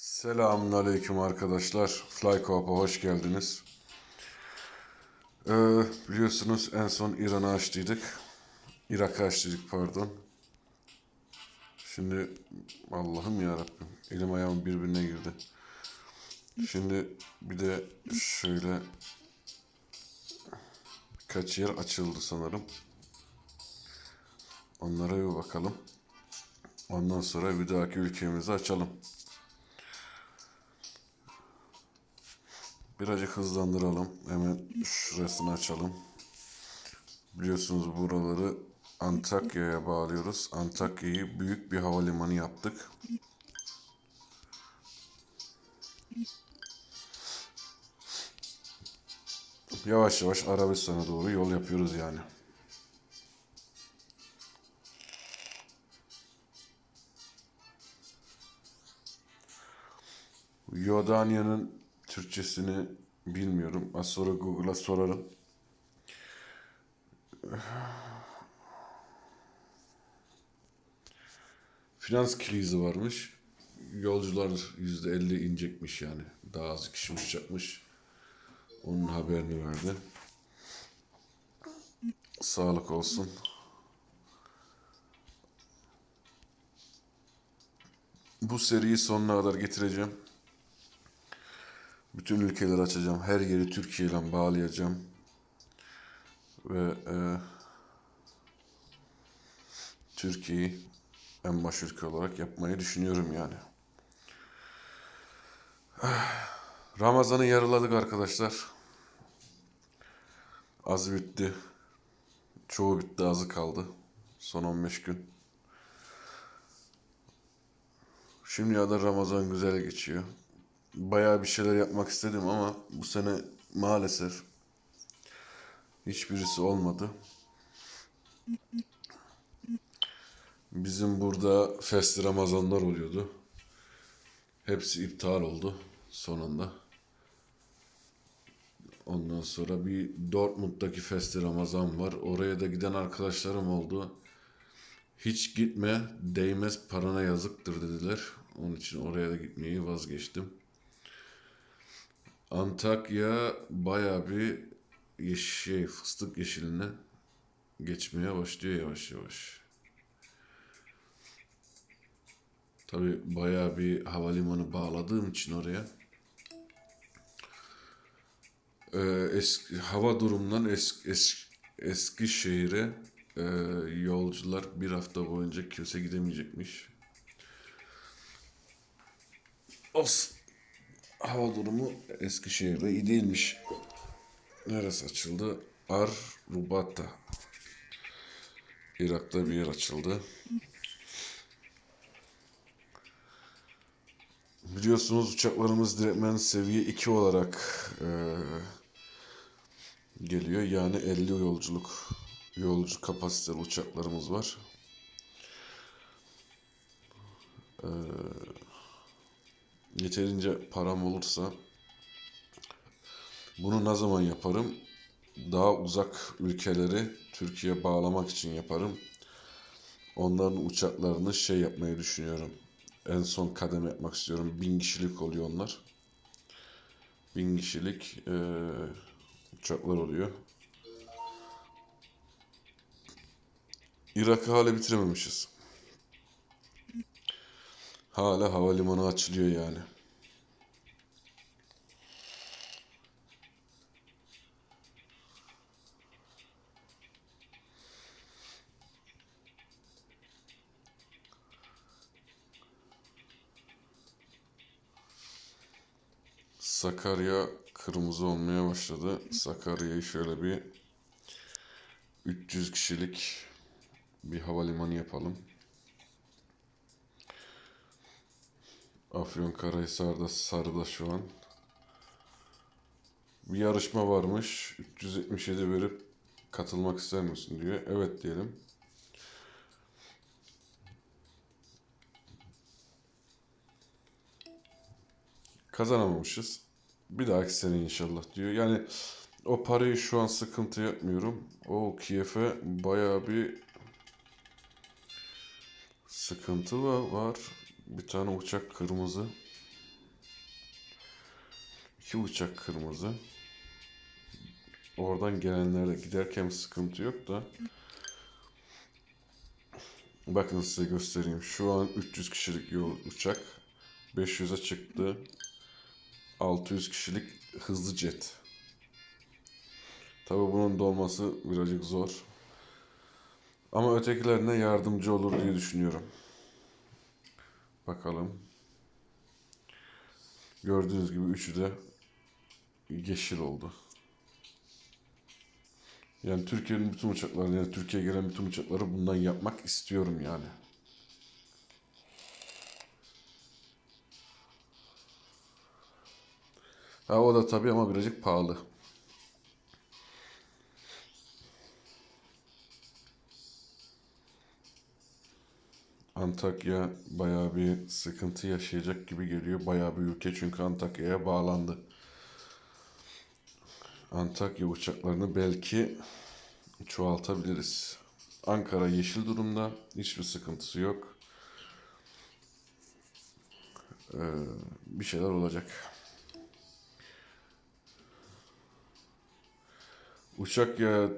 Selamünaleyküm arkadaşlar. FlyCoop'a hoş geldiniz. Ee, biliyorsunuz en son İran'ı açtıydık. Irak'ı açtıydık pardon. Şimdi Allah'ım ya Rabbim elim ayağım birbirine girdi. Şimdi bir de şöyle birkaç yer açıldı sanırım. Onlara bir bakalım. Ondan sonra bir dahaki ülkemizi açalım. Birazcık hızlandıralım. Hemen şurasını açalım. Biliyorsunuz buraları Antakya'ya bağlıyoruz. Antakya'yı büyük bir havalimanı yaptık. Yavaş yavaş Arabistan'a doğru yol yapıyoruz yani. Yordanya'nın Türkçesini bilmiyorum. Az sonra Google'a sorarım. Finans krizi varmış. Yolcular yüzde elli inecekmiş yani. Daha az kişi uçacakmış. Onun haberini verdi. Sağlık olsun. Bu seriyi sonuna kadar getireceğim. Bütün ülkeleri açacağım. Her yeri Türkiye ile bağlayacağım. Ve e, Türkiye'yi en baş ülke olarak yapmayı düşünüyorum yani. Ramazan'ı yarıladık arkadaşlar. Az bitti. Çoğu bitti, azı kaldı. Son 15 gün. Şimdiye kadar Ramazan güzel geçiyor. Bayağı bir şeyler yapmak istedim ama bu sene maalesef hiçbirisi olmadı. Bizim burada Festi Ramazanlar oluyordu. Hepsi iptal oldu sonunda. Ondan sonra bir Dortmund'daki Festi Ramazan var. Oraya da giden arkadaşlarım oldu. Hiç gitme, değmez parana yazıktır dediler. Onun için oraya da gitmeyi vazgeçtim. Antakya baya bir yeş- şey, fıstık yeşiline geçmeye başlıyor yavaş yavaş. Tabi baya bir havalimanı bağladığım için oraya. Ee, eski, hava durumundan es, es, Eskişehir'e e, yolcular bir hafta boyunca kimse gidemeyecekmiş. Olsun. Hava durumu Eskişehir'de iyi değilmiş. Neresi açıldı? Ar-Rubata. Irak'ta bir yer açıldı. Biliyorsunuz uçaklarımız direktmen seviye 2 olarak eee, geliyor. Yani 50 yolculuk yolcu kapasiteli uçaklarımız var. Yeterince param olursa bunu ne zaman yaparım? Daha uzak ülkeleri Türkiye bağlamak için yaparım. Onların uçaklarını şey yapmayı düşünüyorum. En son kademe yapmak istiyorum. Bin kişilik oluyor onlar. Bin kişilik eee, uçaklar oluyor. Irak'ı hala bitirememişiz. Hala havalimanı açılıyor yani. Sakarya kırmızı olmaya başladı. Sakarya'yı şöyle bir 300 kişilik bir havalimanı yapalım. Afyonkarahisar'da sarıda şu an. Bir yarışma varmış. 377 verip katılmak ister misin diyor. Evet diyelim. Kazanamamışız. Bir dahaki sene inşallah diyor. Yani o parayı şu an sıkıntı yapmıyorum. O Kiev'e bayağı bir sıkıntı va- var. Bir tane uçak kırmızı. İki uçak kırmızı. Oradan gelenlerde giderken sıkıntı yok da. Bakın size göstereyim. Şu an 300 kişilik yol uçak. 500'e çıktı. 600 kişilik hızlı jet. Tabi bunun dolması birazcık zor. Ama ötekilerine yardımcı olur diye düşünüyorum. Bakalım. Gördüğünüz gibi üçü de yeşil oldu. Yani Türkiye'nin bütün uçakları, yani Türkiye'ye gelen bütün uçakları bundan yapmak istiyorum yani. Ha o da tabii ama birazcık pahalı. Antakya bayağı bir sıkıntı yaşayacak gibi geliyor. Bayağı bir ülke çünkü Antakya'ya bağlandı. Antakya uçaklarını belki çoğaltabiliriz. Ankara yeşil durumda. Hiçbir sıkıntısı yok. Ee, bir şeyler olacak. Uçak ya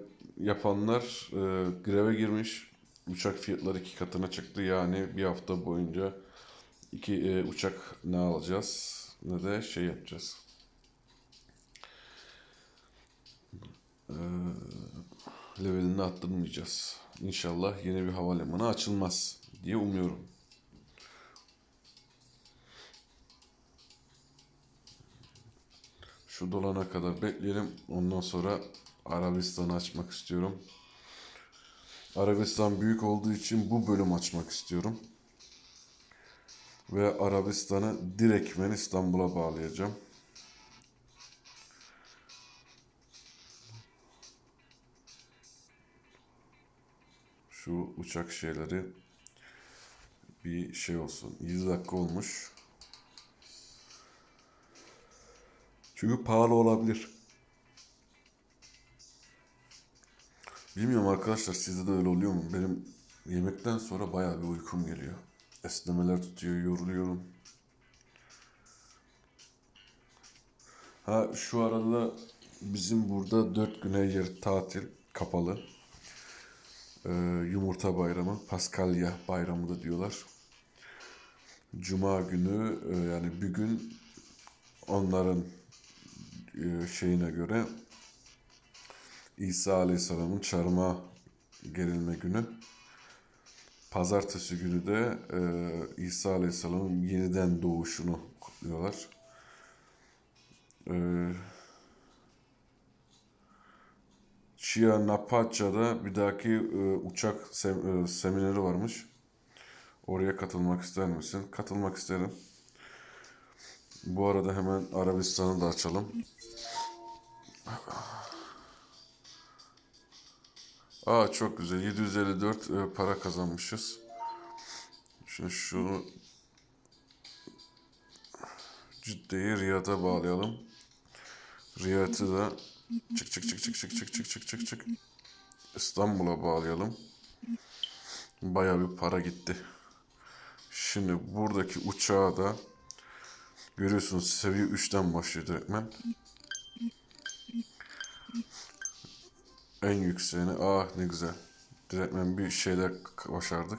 yapanlar e, greve girmiş. Uçak fiyatları iki katına çıktı. Yani bir hafta boyunca iki e, uçak ne alacağız ne de şey yapacağız. Ee, levelini arttırmayacağız. İnşallah yeni bir havalimanı açılmaz diye umuyorum. Şu dolana kadar bekleyelim. Ondan sonra Arabistan'ı açmak istiyorum. Arabistan büyük olduğu için bu bölüm açmak istiyorum. Ve Arabistan'ı direktmen İstanbul'a bağlayacağım. Şu uçak şeyleri bir şey olsun. 7 dakika olmuş. Çünkü pahalı olabilir. Bilmiyorum arkadaşlar sizde de öyle oluyor mu? Benim yemekten sonra bayağı bir uykum geliyor. Esnemeler tutuyor, yoruluyorum. Ha şu arada bizim burada dört güne yer tatil, kapalı. Ee, yumurta bayramı, Paskalya bayramı da diyorlar. Cuma günü e, yani bir gün onların e, şeyine göre İsa Aleyhisselam'ın çarmıha gerilme günü. Pazartesi günü de e, İsa Aleyhisselam'ın yeniden doğuşunu kutluyorlar. E, Chianapaca'da bir dahaki e, uçak sem- e, semineri varmış. Oraya katılmak ister misin? Katılmak isterim. Bu arada hemen Arabistan'ı da açalım. Aa çok güzel. 754 e, para kazanmışız. Şimdi şunu Cidde'yi Riyad'a bağlayalım. Riyad'ı da çık çık çık çık çık çık çık çık çık çık İstanbul'a bağlayalım. Bayağı bir para gitti. Şimdi buradaki uçağı da görüyorsunuz seviye 3'ten başlıyor direktmen. En yükseğini ah ne güzel. Direktmen bir şeyler başardık.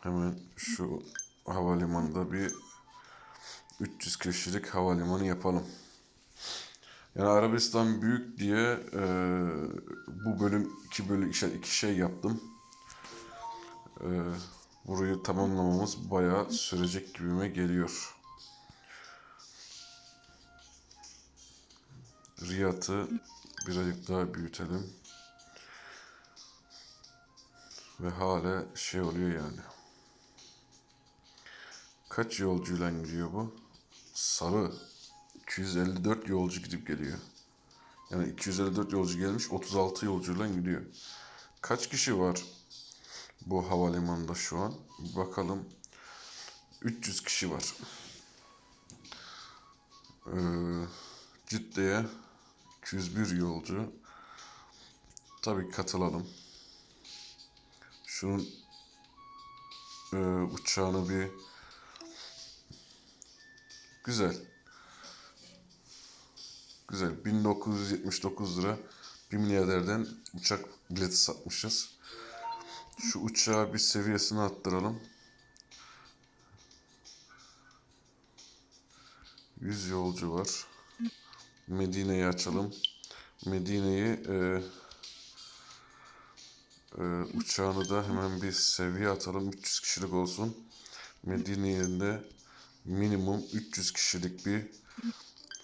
Hemen şu havalimanında bir 300 kişilik havalimanı yapalım. Yani Arabistan büyük diye e, bu bölüm iki bölüm iki, iki şey yaptım. E, burayı tamamlamamız bayağı sürecek gibime geliyor. Riyad'ı birazcık daha büyütelim. Ve hala şey oluyor yani. Kaç yolcuyla gidiyor bu? Sarı. 254 yolcu gidip geliyor. Yani 254 yolcu gelmiş 36 yolcuyla gidiyor. Kaç kişi var bu havalimanında şu an? Bir bakalım. 300 kişi var. Ee, Cidde'ye 201 yolcu. Tabii katılalım. Şunun e, uçağını bir Güzel. Güzel. 1979 lira bir milyarderden uçak bileti satmışız. Şu uçağı bir seviyesine attıralım. 100 yolcu var. Medine'yi açalım. Medine'yi e, e, uçağını da hemen bir seviye atalım. 300 kişilik olsun. Medine yerinde minimum 300 kişilik bir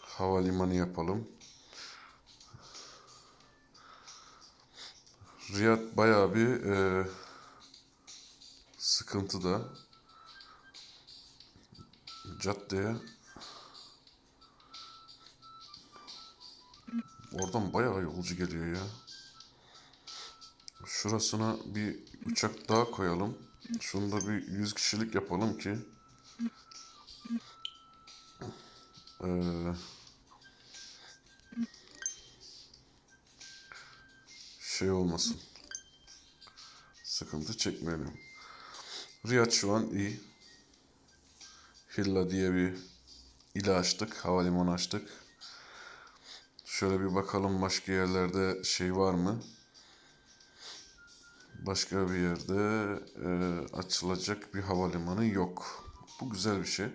havalimanı yapalım. Riyad bayağı bir e, sıkıntıda. Caddeye Oradan bayağı yolcu geliyor ya. Şurasına bir uçak daha koyalım. Şunu da bir 100 kişilik yapalım ki eee, şey olmasın. Sıkıntı çekmeyelim. Riyad şu an iyi. Hilla diye bir ile açtık. Havalimanı açtık. Şöyle bir bakalım başka yerlerde şey var mı? Başka bir yerde e, açılacak bir havalimanı yok. Bu güzel bir şey.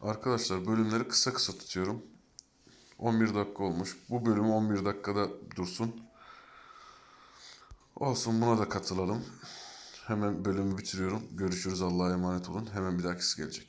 Arkadaşlar bölümleri kısa kısa tutuyorum. 11 dakika olmuş. Bu bölüm 11 dakikada dursun. Olsun buna da katılalım. Hemen bölümü bitiriyorum. Görüşürüz Allah'a emanet olun. Hemen bir dahakisi gelecek.